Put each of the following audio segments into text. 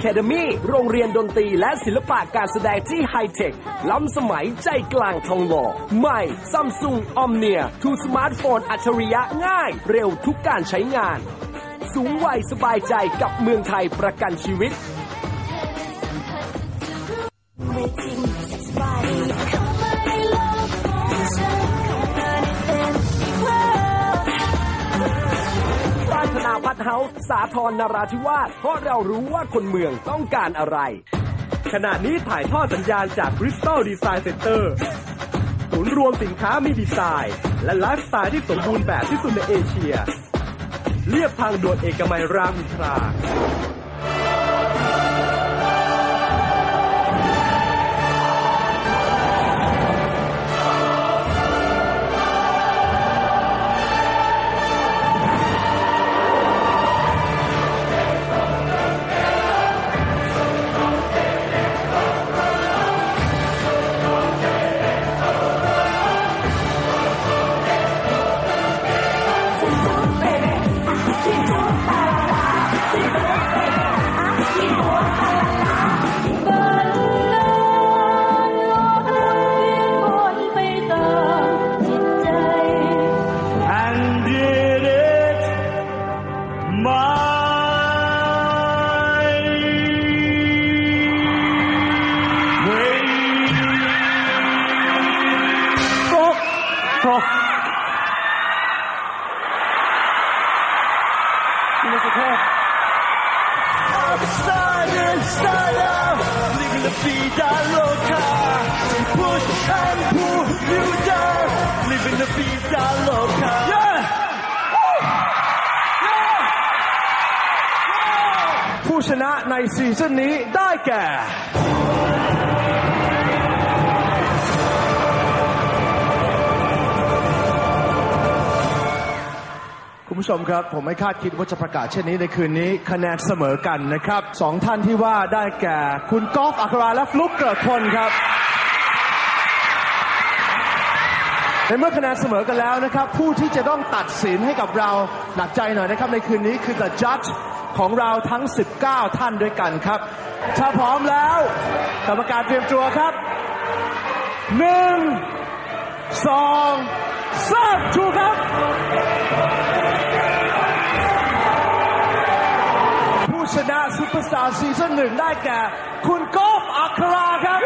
ร์สตาร์อะคาเดมี่โรงเรียนดนตรีและศิลปะการแสดงที่ไฮเทค ล้ำสมัยใจกลางทองหล่อ ใหม่ซัมซุงอมเนียทูสมาร์ทโฟนอัจฉริยะง่าย เร็วทุกการใช้งาน สูงวัยสบายใจกับเมืองไทยประกันชีวิต สาทรนราธิวาสเพราะเรารู้ว่าคนเมืองต้องการอะไร ขณะนี้ถ่ายทอดสัญญาณจาก Bristol Design Center ศูนย์รวมสินค้ามีดีไซน์ และไลฟ์สไตล์ที่สมบูรณ์แบบที่สุดในเอเชีย เรียบทางด่วนเอกมัยรามอินทรา the vida loca. Push and pull you down, living the vida loca. Yeah! ผู้ชนะในซีซั่นนี้ได้แก่ ผู้ชมครับ ผมไม่คาดคิดว่าจะประกาศเช่นนี้ในคืนนี้คะแนนเสมอกันนะครับสองท่านที่ว่าได้แก่คุณกอล์ฟอัคราและฟลุกเกิดพลครับในเมื่อคะแนนเสมอกันแล้วนะครับ ผู้ที่จะต้องตัดสินให้กับเราหนักใจหน่อยนะครับ ในคืนนี้คือ the judge ของเราทั้ง 19 ท่านด้วยกันครับ ถ้าพร้อมแล้วกรรมการเตรียมตัวครับหนึ่งสองสามถูกครับ ชนะซูเปอร์สตาร์ซีซั่นหนึ่งได้แก่ คุณกอล์ฟอัคราครับ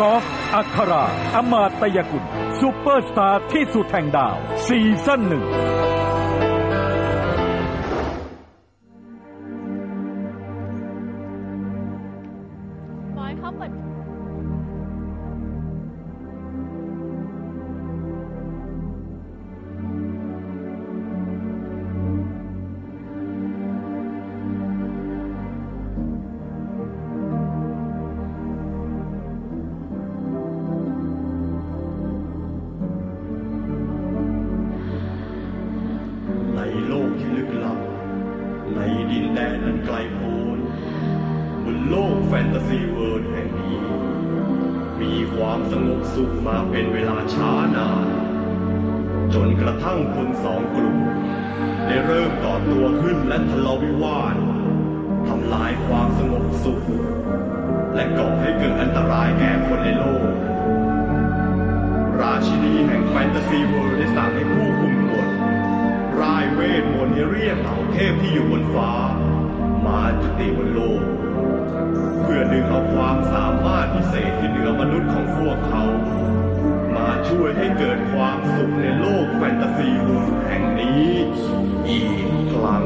กอล์ฟอัคราอมาตยกุลซูเปอร์สตาร์ที่สุดแห่งดาวซีซั่นหนึ่งบอยเขาเปิด สงบสุขมาเป็นเวลาช้านาน จนกระทั่งคนสองกลุ่ม ได้เริ่มต่อตัวขึ้นและทะเลาะวิวาททำลายความสงบสุข และก่อให้เกิดอันตรายแก่คนในโลก ราชินีแห่งแฟนตาซีเวิร์ได้สั่งให้ผู้คุมกฎร่ายเวทมนต์ให้เรียกเหล่าเทพที่อยู่บนฟ้า มาจุติบนโลก เพื่อดึงเอาความสามารถพิเศษที่เหนือมนุษย์ของพวกเขา มาช่วยให้เกิดความสุขในโลกแฟนตาซีวิร์แห่งนี้อีกครั้ง